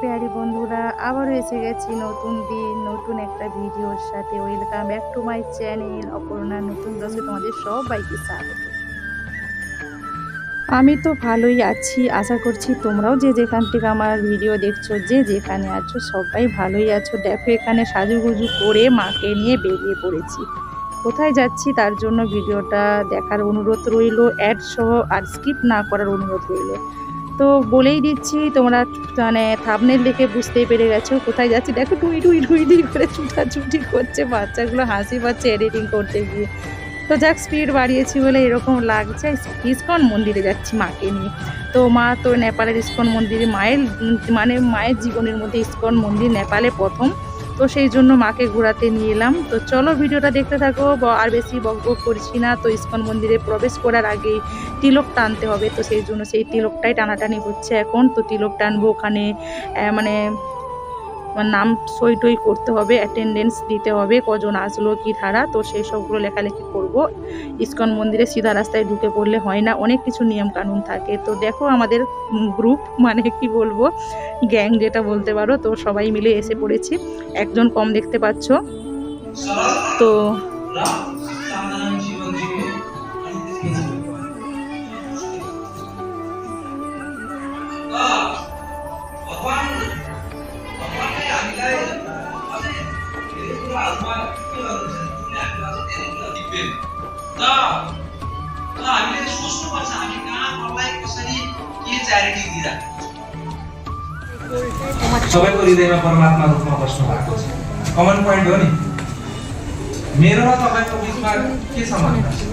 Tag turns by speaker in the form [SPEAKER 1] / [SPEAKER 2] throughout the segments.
[SPEAKER 1] পেয়ারি বন্ধুরা, আবারও এসে গেছি নতুন দিন, নতুন একটা ভিডিওর সাথে। Welcome back to my channel Aparna নতুন দশে তোমাদের সবাইকে স্বাগত। আমি তো ভালোই আছি, আশা করছি তোমরাও যে যেখান থেকে আমার ভিডিও দেখছ, যে যেখানে আছো, সবাই ভালোই আছো। দেখো, এখানে সাজুগুজু করে মাকে নিয়ে বেরিয়ে পড়েছি। কোথায় যাচ্ছি তার জন্য ভিডিওটা দেখার অনুরোধ রইল অ্যাড সহ আর স্কিপ না করার অনুরোধ রইল। তো বলেই দিচ্ছি, তোমরা মানে থাবনেল দেখে বুঝতেই পেরে গেছো, কোথায় যাচ্ছি? দেখো, টুই টুই টুই টুই করে ছুটাছুটি করছে বাচ্চাগুলো, হাসি পাচ্ছে এডিটিং করতে গিয়ে। তো যাক স্পিড বাড়িয়েছি বলে এরকম লাগছে। ইস্কন মন্দিরে যাচ্ছি মাকে নিয়ে। তো মা তো নেপালের ইস্কন মন্দিরে, মায়ের মানে মায়ের জীবনের মধ্যে ইস্কন মন্দির নেপালে প্রথম। তো সেই জন্য মাকে ঘোরাতে নিয়ে এলাম। তো চলো ভিডিওটা দেখতে থাকো আর বেশি বক বক করছি না। তো ইস্কন মন্দিরে প্রবেশ করার আগে তিলক টানতে হবে। তো সেই জন্য সেই তিলকটাই টানাটানি হচ্ছে এখন। তো তিলক টানবো ওখানে মানে নাম সই টই করতে হবে অ্যাটেন্ডেন্স দিতে হবে, কজন আসলো, কি ধারা, তো সেই সবগুলো লেখালেখি করব। ইস্কন মন্দিরে সিধা রাস্তায় ঢুকে পড়লে হয় না, অনেক কিছু নিয়ম কানুন থাকে। তো দেখো আমাদের গ্রুপ মানে কি বলব গ্যাং যেটা বলতে পারো, তো সবাই মিলে এসে পড়েছি। একজন কম দেখতে পাচ্ছ।
[SPEAKER 2] তো दिव्य त त हामीले सोच्नुपर्छ हामी कहाँ कसलाई कसरी के च्यारिटी दिइरहेको सबैको हृदयमा परमात्मा रूपमा बस्नु भएको छ कमन पोइन्ट हो नि मेरो र तपाईँको बिचमा के प्रभुजी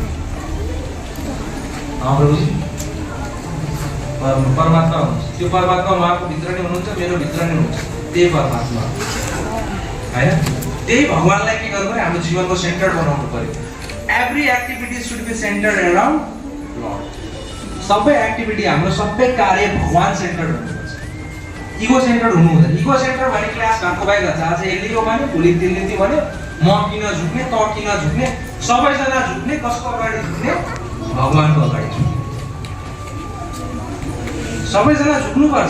[SPEAKER 2] परम- परमात्मा हुनुहुन्छ त्यो परमात्मा उहाँको भित्र नै हुनुहुन्छ मेरो भित्र नै हुनुहुन्छ त्यही परमात्मा। होइन त्यही भगवान्लाई के गर्नु पऱ्यो हाम्रो जीवनको सेन्टर बनाउनु पऱ्यो every activity should be centre around सबै एक्टिभिटी हाम्रो सबै कार्य भगवान् सेन्टर हुनुपर्छ। इगो सेन्टर हुनु हुँदैन इगो सेन्टर भने क्लास घरको बाहिर जान्छ आज यसले यो भन्यो भोलि त्यसले त्यो भन्यो म किन झुक्ने त किन झुक्ने सबैजना झुक्ने कसको अगाडि झुक्ने? भगवान्को अगाडि झुक्ने। सबैजना झुक्नुपर्छ।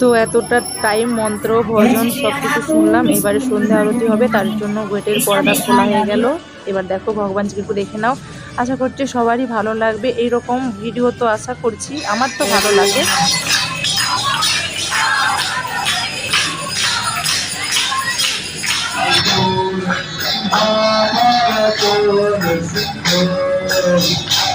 [SPEAKER 1] তো এতটা টাইম মন্ত্র, ভজন সব কিছু শুনলাম। এবারে সন্ধ্যা আরতি হবে, তার জন্য ওয়েটের পর্দা খোলা হয়ে গেল। এবার দেখো, ভগবান একটু দেখে নাও। আশা করছি সবারই ভালো লাগবে। এই রকম ভিডিও তো আশা করছি, আমার তো ভালো লাগে।
[SPEAKER 3] আমার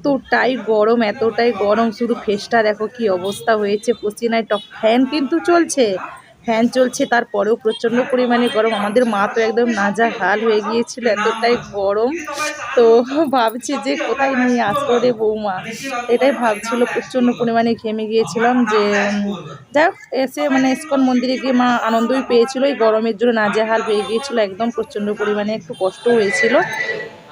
[SPEAKER 1] এতটাই গরম এতটাই গরম। শুধু ফেসটা দেখো কি অবস্থা হয়েছে। পশ্চিমায় টপ ফ্যান কিন্তু চলছে। ফ্যান চলছে, তারপরেও প্রচণ্ড পরিমাণে গরম। আমাদের মা তো একদম নাজা হাল হয়ে গিয়েছিল, এতটাই গরম।
[SPEAKER 2] তো
[SPEAKER 1] ভাবছি যে কোথায় নিয়ে আসব রে বৌমা?
[SPEAKER 2] এটাই ভাবছিল, প্রচণ্ড
[SPEAKER 1] পরিমাণে ঘেমে গিয়েছিলাম যে হোক, এসে মানে ইস্কন মন্দিরে গিয়ে মা আনন্দই পেয়েছিল। এই গরমের জন্য নাজেহাল হয়ে গিয়েছিল। একদম প্রচণ্ড পরিমাণে একটু কষ্ট হয়েছিল।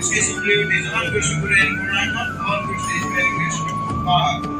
[SPEAKER 3] विशेष प्रेम निजान विश्व प्रेम गुणात्मक और विशेष प्रेम कृष्ण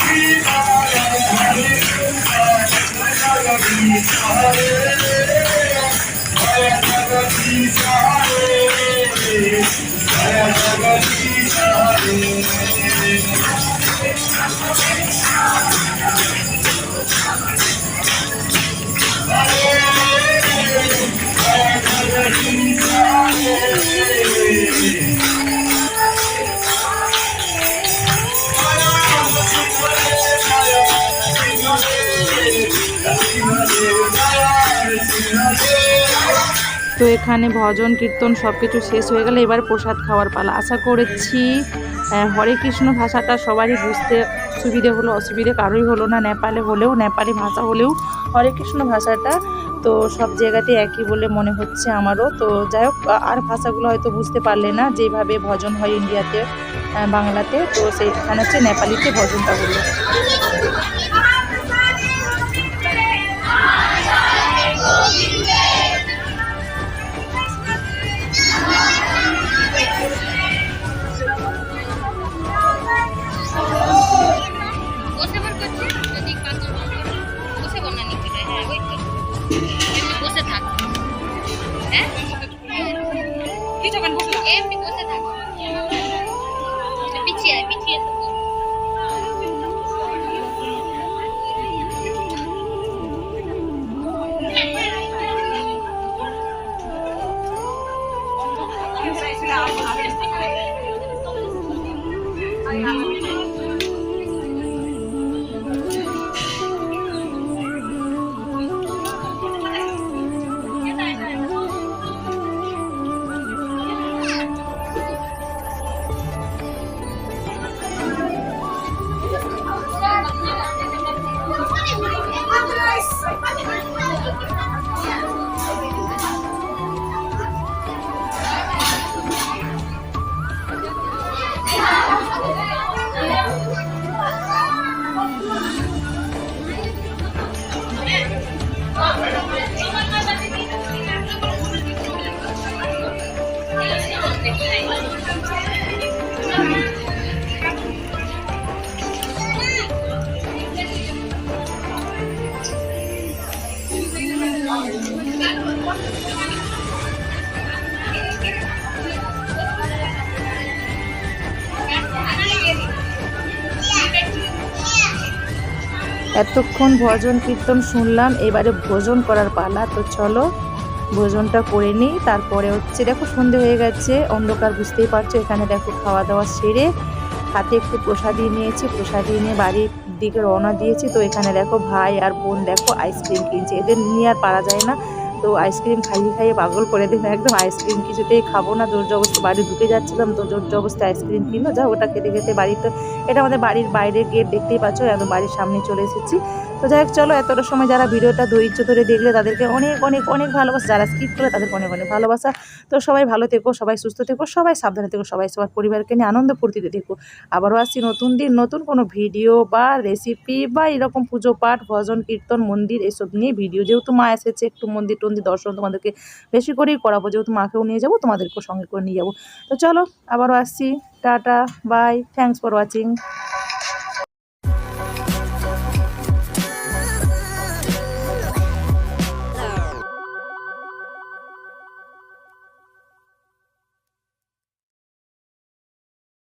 [SPEAKER 1] তো এখানে ভজন, কীর্তন সব কিছু শেষ হয়ে গেলে এবার প্রসাদ খাওয়ার পালা। আশা করেছি হরে কৃষ্ণ ভাষাটা সবারই বুঝতে সুবিধে হলো, অসুবিধে কারোই হলো না। নেপালে হলেও, নেপালি ভাষা হলেও হরে কৃষ্ণ ভাষাটা তো সব জায়গাতে একই বলে মনে হচ্ছে আমারও। তো যাই হোক আর ভাষাগুলো হয়তো বুঝতে পারলে না যেভাবে ভজন হয় ইন্ডিয়াতে বাংলাতে। তো সেইখানে হচ্ছে নেপালিতে ভজনটা হলো। এতক্ষণ ভজন কীর্তন শুনলাম, এবারে ভোজন করার পালা। তো চলো, ভোজনটা করে নিই। তারপরে হচ্ছে, দেখো সন্ধে হয়ে গেছে, অন্ধকার বুঝতেই পারছ, এখানে দেখো খাওয়া দাওয়া সেরে হাতে একটু প্রসাদি নিয়েছি। প্রসাদি নিয়ে বাড়ির দিকে রওনা দিয়েছি। তো এখানে দেখো ভাই আর বোন দেখো আইসক্রিম কিনছে। এদের নিয়ে আর পারা যায় না। তো আইসক্রিম খাইয়ে খাইয়ে পাগল করে দিন একদম আইসক্রিম কিছুতেই খাব না জোর জবস্তি বাড়ি ঢুকে যাচ্ছিলাম তো জোর জবস্তি আইসক্রিম কিনলো। যা ওটা খেতে খেতে বাড়িতে, এটা আমাদের বাড়ির বাইরের গেট দেখতেই পাচ্ছ একদম বাড়ির সামনে চলে এসেছি। তো যাই হোক, চলো এতটা সময় যারা ভিডিওটা ধৈর্য ধরে দেখলে তাদেরকে অনেক অনেক অনেক ভালোবাসা। যারা স্কিপ করে তাদেরকে অনেক অনেক ভালোবাসা। তো সবাই ভালো থেকো, সবাই সুস্থ থেকো, সবাই সাবধানে থেকো, সবাই সবার পরিবারকে নিয়ে আনন্দ ফুর্তিতে থেকো। আবারও আসছি নতুন দিন, নতুন কোনো ভিডিও বা রেসিপি বা এরকম পুজো পাঠ, ভজন, কীর্তন, মন্দির, এসব নিয়ে। ভিডিও যেহেতু মা এসেছে, একটু মন্দির টন্দির দর্শন তোমাদেরকে বেশি করেই করাবো। যেহেতু মাকেও নিয়ে যাব, তোমাদেরকেও সঙ্গে করে নিয়ে যাব। তো চলো, আবারও আসছি। Tata bye thanks for watching